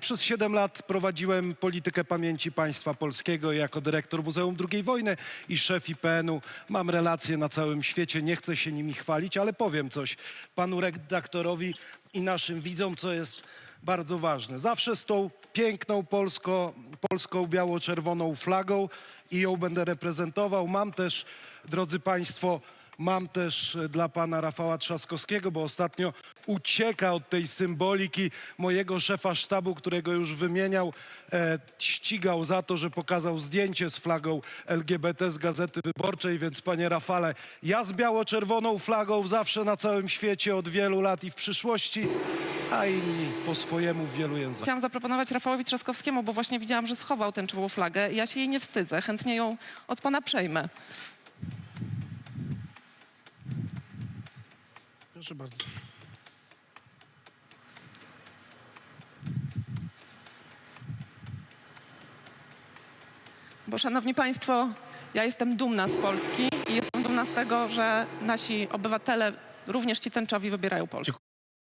Przez 7 lat prowadziłem politykę pamięci państwa polskiego jako dyrektor Muzeum II Wojny i szef IPN-u. Mam relacje na całym świecie, nie chcę się nimi chwalić, ale powiem coś panu redaktorowi i naszym widzom, co jest bardzo ważne. Zawsze z tą piękną polsko, polską biało-czerwoną flagą i ją będę reprezentował. Mam też, drodzy państwo, Mam też e, dla pana Rafała Trzaskowskiego, bo ostatnio ucieka od tej symboliki mojego szefa sztabu, którego już wymieniał, e, ścigał za to, że pokazał zdjęcie z flagą LGBT z Gazety Wyborczej, więc panie Rafale, ja z biało-czerwoną flagą zawsze na całym świecie od wielu lat i w przyszłości, a inni po swojemu w wielu językach. Chciałam zaproponować Rafałowi Trzaskowskiemu, bo właśnie widziałam, że schował tęczową flagę. Ja się jej nie wstydzę, chętnie ją od pana przejmę. Proszę bardzo. Bo szanowni państwo, ja jestem dumna z Polski i jestem dumna z tego, że nasi obywatele, również ci tęczowi, wybierają Polskę.